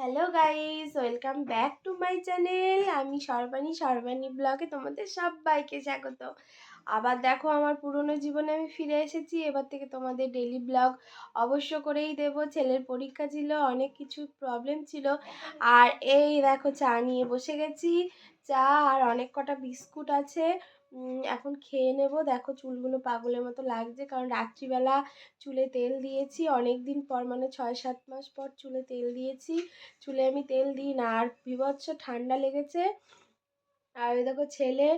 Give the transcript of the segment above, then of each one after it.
Hello guys welcome back to my channel আমি সর্বাণী সর্বাণী ব্লগে তোমাদের সবাইকে স্বাগত। আবার দেখো, আমার পুরনো জীবনে আমি ফিরে এসেছি। এবার থেকে তোমাদের ডেলি ব্লগ অবশ্য করেই দেব। ছেলের পরীক্ষা ছিল, অনেক কিছু প্রবলেম ছিল। আর এই দেখো, চা নিয়ে বসে গেছি। চা আর অনেক কটা বিস্কুট আছে। এখন খেয়ে নেব। দেখো চুলগুলো পাগলের মতো লাগছে কারণ রাত্রিবেলা চুলে তেল দিয়েছি। অনেক দিন পর মানে ছয় সাত মাস পর চুলে তেল দিয়েছি। চুলে আমি তেল দিই না। আর বিভৎস ঠান্ডা লেগেছে। আর ওই দেখো ছেলে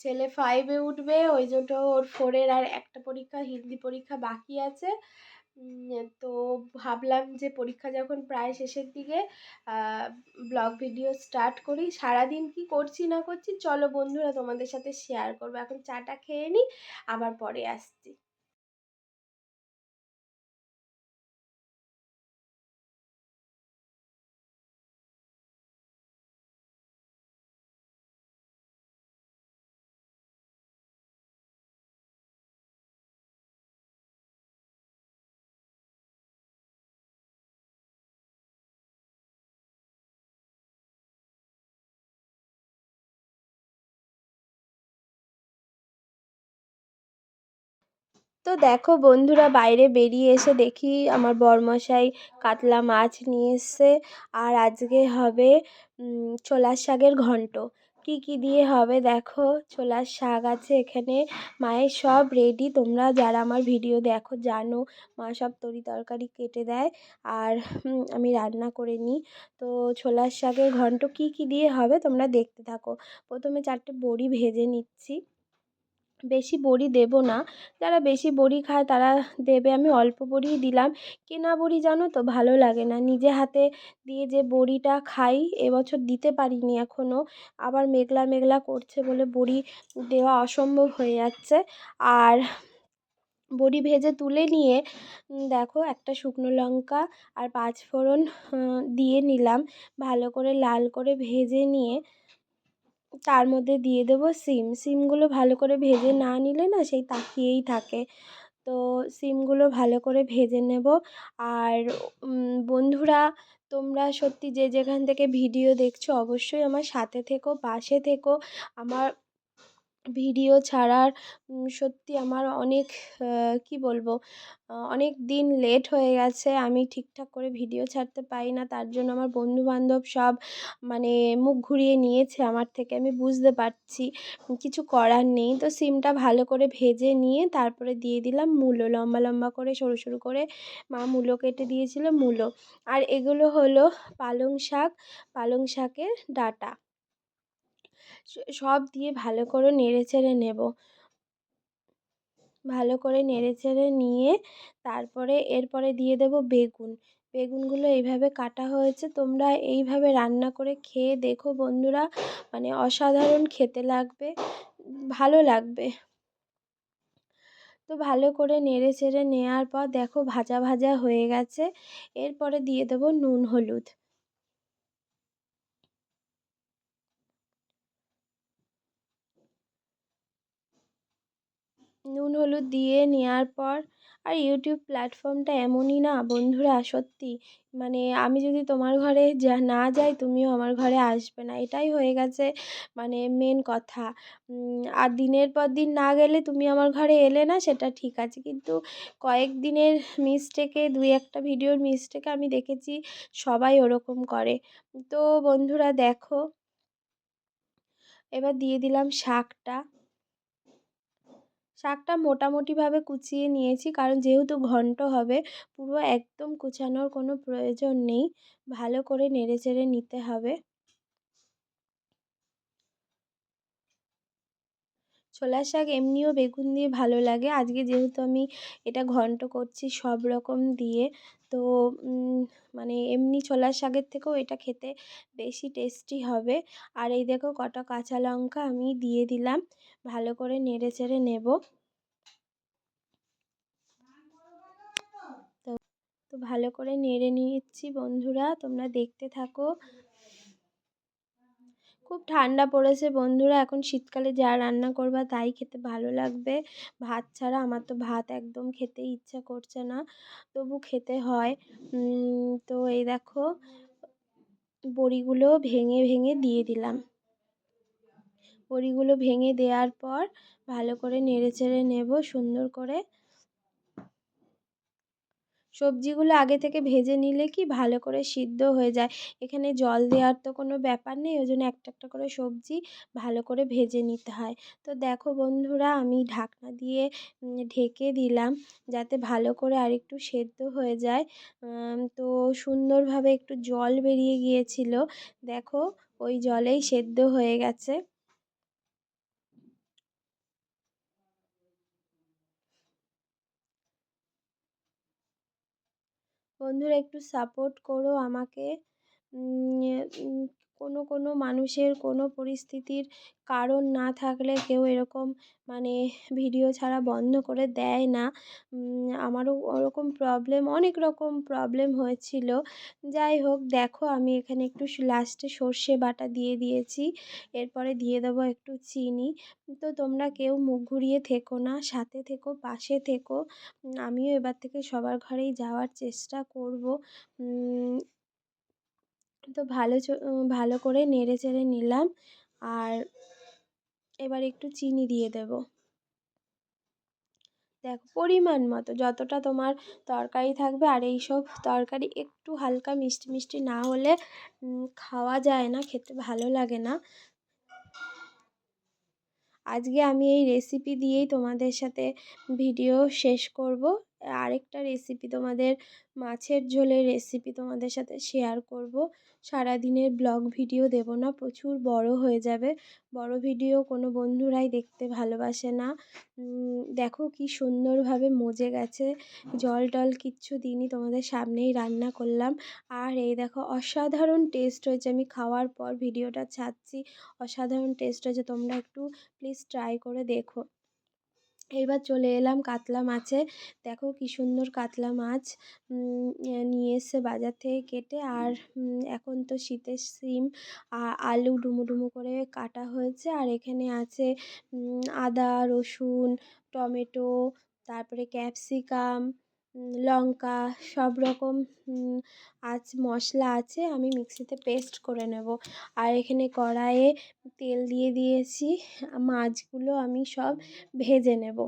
ছেলে ফাইভে উঠবে, ওই জন্য ওর ফোরের আর একটা পরীক্ষা, হিন্দি পরীক্ষা বাকি আছে। তো ভাবলাম যে পরীক্ষা যখন প্রায় শেষের দিকে ব্লগ ভিডিও স্টার্ট করি। সারাদিন কি করছি না করছি, চলো বন্ধুরা তোমাদের সাথে শেয়ার করব। এখন চাটা খেয়ে নিই আবার পরে আসছি। তো দেখো বন্ধুরা বাইরে বেরিয়ে এসে দেখি আমার বরমশাই কাতলা মাছ নিয়ে এসছে। আর আজকে হবে ছোলার শাকের ঘন্ট। কি কি দিয়ে হবে দেখো? ছোলার শাক আছে এখানে। মায়ের সব রেডি তোমরা যারা আমার ভিডিও দেখো, জানো মা সব তরি তরকারি কেটে দেয়। আর আমি রান্না করে নিই। তো ছোলার শাকের ঘন্ট কি কি দিয়ে হবে তোমরা দেখতে থাকো। প্রথমে চারটে বড়ি ভেজে নিচ্ছি। বেশি বড়ি দেবো না। যারা বেশি বড়ি খায় তারা দেবে। আমি অল্প বড়িই দিলাম। কেনা বড়ি জানো তো ভালো লাগে না। নিজে হাতে দিয়ে যে বড়িটা খাই, এবছর দিতে পারিনি এখনও আবার মেঘলা মেঘলা করছে বলে বড়ি দেওয়া অসম্ভব হয়ে যাচ্ছে। আর বড়ি ভেজে তুলে নিয়ে দেখো একটা শুকনো লঙ্কা আর পাঁচ ফোড়ন দিয়ে নিলাম। ভালো করে লাল করে ভেজে নিয়ে তার মধ্যে দিয়ে দেবো সিম। সিমগুলো ভালো করে ভেজে না নিলে না সেই তাকিয়েই থাকে। তো সিমগুলো ভালো করে ভেজে নেব। আর বন্ধুরা, তোমরা সত্যি যে যেখান থেকে ভিডিও দেখছ, অবশ্যই আমার সাথে থেকো, পাশে থেকো। আমার ভিডিও ছাড়ার সত্যি আমার অনেক কী বলব অনেক দিন লেট হয়ে গেছে। আমি ঠিকঠাক করে ভিডিও ছাড়তে পারি না। তার জন্য আমার বন্ধুবান্ধব সব মানে মুখ ঘুরিয়ে নিয়েছে আমার থেকে। আমি বুঝতে পারছি কিছু করার নেই। তো সিমটা ভালো করে ভেজে নিয়ে তারপরে দিয়ে দিলাম মূলো। লম্বা লম্বা করে, সরু সরু করে মা মূলো কেটে দিয়েছিলো, মূলো। আর এগুলো হলো পালং শাক, পালং শাকের ডাঁটা। সব দিয়ে ভালো করে নেড়ে চেড়ে নেব। ভালো করে নেড়ে চেড়ে নিয়ে তারপরে, এরপরে দিয়ে দেব বেগুন। বেগুনগুলো এইভাবে কাটা হয়েছে, তোমরা এইভাবে রান্না করে খেয়ে দেখো বন্ধুরা মানে অসাধারণ খেতে লাগবে, ভালো লাগবে। তো ভালো করে নেড়ে চেড়ে নেওয়ার পর দেখো ভাজা ভাজা হয়ে গেছে, এরপরে দিয়ে দেবো নুন, হলুদ। নুন হলুদ দিয়ে নেওয়ার পর, আর ইউটিউব প্ল্যাটফর্মটা এমনই না বন্ধুরা, সত্যি। মানে আমি যদি তোমার ঘরে যা, না যাই, তুমিও আমার ঘরে আসবে না। এটাই হয়ে গেছে মানে মেন কথা। আর দিনের পর দিন না গেলে তুমি আমার ঘরে এলে না, সেটা ঠিক আছে। কিন্তু কয়েক দিনের মিস্টেকে দুই একটা ভিডিওর মিস্টেকে আমি দেখেছি, সবাই ওরকম করে। তো বন্ধুরা, দেখো। এবার দিয়ে দিলাম শাকটা। শাকটা মোটামুটিভাবে কুচিয়ে নিয়েছি। কারণ যেহেতু ঘন্ট হবে, পুরো একদম কুচানোর কোনো প্রয়োজন নেই। ভালো করে নেড়ে চেড়ে নিতে হবে। ছোলার শাক এমনিও বেগুন দিয়ে ভালো লাগে। আজকে যেহেতু আমি এটা ঘন্ট করছি সব রকম দিয়ে, তো মানে এমনি ছোলার শাকের থেকেও এটা খেতে বেশি টেস্টি হবে। আর এই দেখো কটা কাঁচা লঙ্কা আমি দিয়ে দিলাম, ভালো করে নেড়ে চেড়ে নেব। তো ভালো করে নেড়ে নিচ্ছি বন্ধুরা, তোমরা দেখতে থাকো। খুব ঠান্ডা পড়েছে। বন্ধুরা, এখন শীতকালে যা রান্না করবা তাই খেতে ভালো লাগবে। ভাত ছাড়া আমার তো ভাত একদম খেতে ইচ্ছা করছে না, তবু খেতে হয়। তো এই দেখো, বড়িগুলো ভেঙে ভেঙে দিয়ে দিলাম। বড়িগুলো ভেঙে দেওয়ার পর ভালো করে নেড়ে চেড়ে নেব সুন্দর করে। সবজিগুলো আগে থেকে ভেজে নিলে কি ভালো করে সিদ্ধ হয়ে যায়। এখানে জল দেওয়ার তো কোনো ব্যাপার নেই ওই জন্য একটা একটা করে সবজি ভালো করে ভেজে নিতে হয়। তো দেখো বন্ধুরা, আমি ঢাকনা দিয়ে ঢেকে দিলাম যাতে ভালো করে আরেকটু সেদ্ধ হয়ে যায়। তো সুন্দরভাবে একটু জল বেরিয়ে গিয়েছিল। দেখো ওই জলেই সেদ্ধ হয়ে গেছে। বন্ধুরা একটু সাপোর্ট করো আমাকে। কোনো কোনো মানুষের কোনো পরিস্থিতির কারণ না থাকলে কেউ এরকম মানে ভিডিও ছাড়া বন্ধ করে দেয় না। আমারও ওরকম প্রবলেম অনেক রকম প্রবলেম হয়েছিল। যাই হোক, দেখো আমি এখানে একটু লাস্টে সর্ষে বাটা দিয়ে দিয়েছি। এরপরে দিয়ে দেবো একটু চিনি। তো তোমরা কেউ মুখ ঘুরিয়ে থেকো না, সাথে থেকো, পাশে থেকো। আমিও এবার থেকে সবার ঘরেই যাওয়ার চেষ্টা করব। তো ভালো ভালো করে নেড়ে চেড়ে নিলাম। আর এবার একটু চিনি দিয়ে দেব। দেখো পরিমাণ মতো, যতটা তোমার তরকারি থাকবে, আর এই সব তরকারি একটু হালকা মিষ্টি মিষ্টি না হলে খাওয়া যায় না, খেতে ভালো লাগে না। আজকে আমি এই রেসিপি দিয়েই তোমাদের সাথে ভিডিও শেষ করব। আরেকটা রেসিপি তোমাদের মাছের ঝোলের রেসিপি তোমাদের সাথে শেয়ার করব। সারাদিনের ব্লগ ভিডিও দেব না, প্রচুর বড় হয়ে যাবে। বড় ভিডিও কোনো বন্ধুরাই দেখতে ভালোবাসে না। দেখো কি সুন্দরভাবে মজে গেছে। জল টল কিচ্ছু দিইনি, তোমাদের সামনেই রান্না করলাম। আর এই দেখো, অসাধারণ টেস্ট হয়েছে। আমি খাওয়ার পর ভিডিওটা ছাড়ছি। অসাধারণ টেস্ট হয়েছে। তোমরা একটু প্লিজ ট্রাই করে দেখো। এইবার চলে এলাম কাতলা মাছে। দেখো কি সুন্দর কাতলা মাছ নিয়ে এসে বাজার থেকে কেটে। আর এখন তো শীতের সিম আলু ডুমো ডুমো করে কাটা হয়েছে। আর এখানে আছে আদা, রসুন, টমেটো, তারপরে ক্যাপসিকাম লঙ্কা সব রকম আজ মশলা আছে, আমি মিক্সিতে পেস্ট করে নেব। আর এখানে কড়াইয়ে তেল দিয়ে দিয়েছি, মাছগুলো আমি সব ভেজে নেব।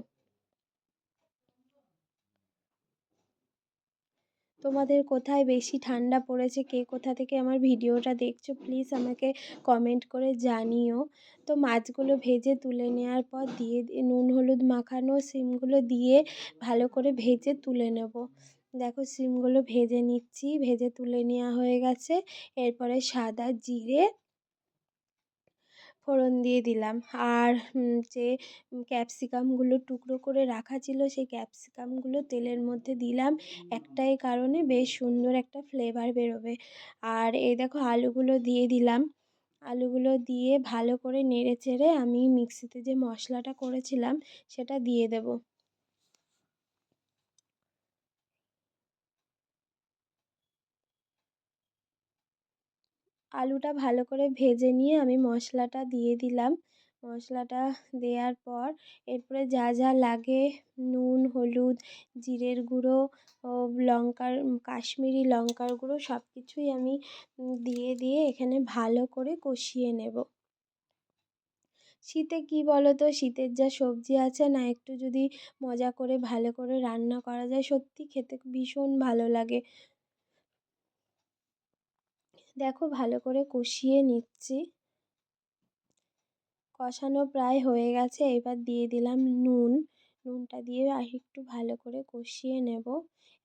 তোমাদের কোথায় বেশি ঠান্ডা পড়েছে? কে কোথা থেকে আমার ভিডিওটা দেখছ? প্লিজ আমাকে কমেন্ট করে জানিও। তো মাছগুলো ভেজে তুলে নেওয়ার পর দিয়ে নুন, হলুদ মাখানো সিমগুলো দিয়ে ভালো করে ভেজে তুলে নেব। দেখো সিমগুলো ভেজে নিচ্ছি, ভেজে তুলে নেওয়া হয়ে গেছে। এরপরে সাদা জিরে ফোড়ন দিয়ে দিলাম। আর যে ক্যাপসিকামগুলো টুকরো করে রাখা ছিল, সেই ক্যাপসিকামগুলো তেলের মধ্যে দিলাম। একটাই কারণে বেশ সুন্দর একটা ফ্লেভার বেরোবে। আর এই দেখো আলুগুলো দিয়ে দিলাম। আলুগুলো দিয়ে ভালো করে নেড়ে চেড়ে আমি মিক্সিতে যে মশলাটা করেছিলাম, সেটা দিয়ে দেবো। আলুটা ভালো করে ভেজে নিয়ে আমি মশলাটা দিয়ে দিলাম। মশলাটা দেওয়ার পর এরপরে যা যা লাগে, নুন, হলুদ, জিরের গুঁড়ো ও লঙ্কার, কাশ্মীরি লঙ্কার গুঁড়ো সব কিছুই আমি দিয়ে দিয়ে এখানে ভালো করে কষিয়ে নেব। শীতে কী বলো তো শীতের যা সবজি আছে না, একটু যদি মজা করে ভালো করে রান্না করা যায়, সত্যি খেতে ভীষণ ভালো লাগে। দেখো ভালো করে কষিয়ে নিচ্ছি। কষানো প্রায় হয়ে গেছে, এবার দিয়ে দিলাম নুন। নুনটা দিয়ে আর একটু ভালো করে কষিয়ে নেব।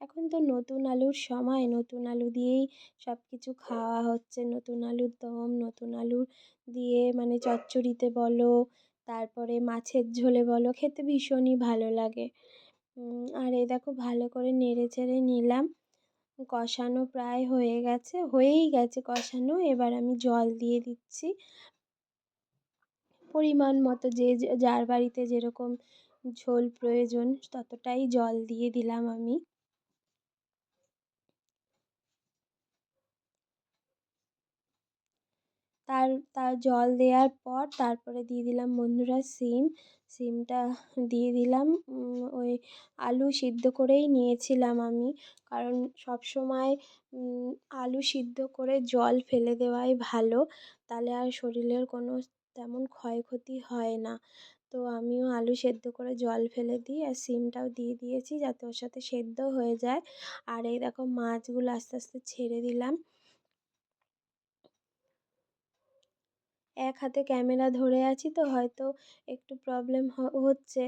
এখন তো নতুন আলুর সময়, নতুন আলু দিয়েই সব কিছু খাওয়া হচ্ছে। নতুন আলুর দম, নতুন আলু দিয়ে মানে চচ্চড়িতে বলো, তারপরে মাছের ঝোলে বলো, খেতে ভীষণই ভালো লাগে। আর এই দেখো ভালো করে নেড়ে চেড়ে নিলাম। কষানো প্রায় হয়ে গেছে, হয়েই গেছে কষানো। এবার আমি জল দিয়ে দিচ্ছি। পরিমাণ মতো যে যার বাড়িতে যেরকম ঝোল প্রয়োজন, ততটাই জল দিয়ে দিলাম আমি। তার তার জল দেওয়ার পর তারপরে দিয়ে দিলাম বন্ধুরা শিম শিমটা দিয়ে দিলাম। ওই আলু সিদ্ধ করেই নিয়েছিলাম আমি। কারণ সব সময় আলু সিদ্ধ করে জল ফেলে দেওয়াই ভালো। তাহলে আর শরীরের কোনো তেমন ক্ষয়ক্ষতি হয় না। তো আমিও আলু সেদ্ধ করে জল ফেলে দিই আর শিমটাও দিয়ে দিয়েছি যাতে ওর সাথে সেদ্ধ হয়ে যায়। আর এই দেখো মাছগুলো আস্তে আস্তে ছেড়ে দিলাম। এক হাতে ক্যামেরা ধরে আছি তো হয়তো একটু প্রবলেম হচ্ছে।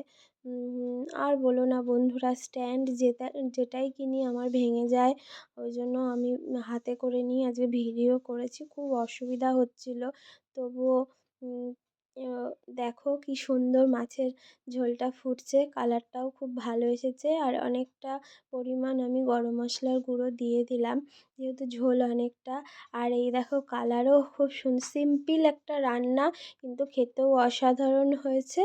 আর বলো না বন্ধুরা, স্ট্যান্ড যেটা, যেটাই কিনি আমার ভেঙে যায়। ওই জন্য আমি হাতে করে নিয়ে আজকে ভিডিও করেছি, খুব অসুবিধা হচ্ছিল। তবুও দেখো কি সুন্দর মাছের ঝোলটা ফুটছে, কালারটাও খুব ভালো এসেছে আর অনেকটা পরিমাণ আমি গরম মশলার গুঁড়ো দিয়ে দিলাম, যেহেতু ঝোল অনেকটা। আর এই দেখো কালারও খুব সিম্পল একটা রান্না কিন্তু খেতেও অসাধারণ হয়েছে।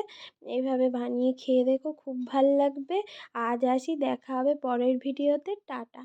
এইভাবে বানিয়ে খেয়ে দেখো, খুব ভালো লাগবে। আজ আসি, দেখা হবে পরের ভিডিওতে, টাটা।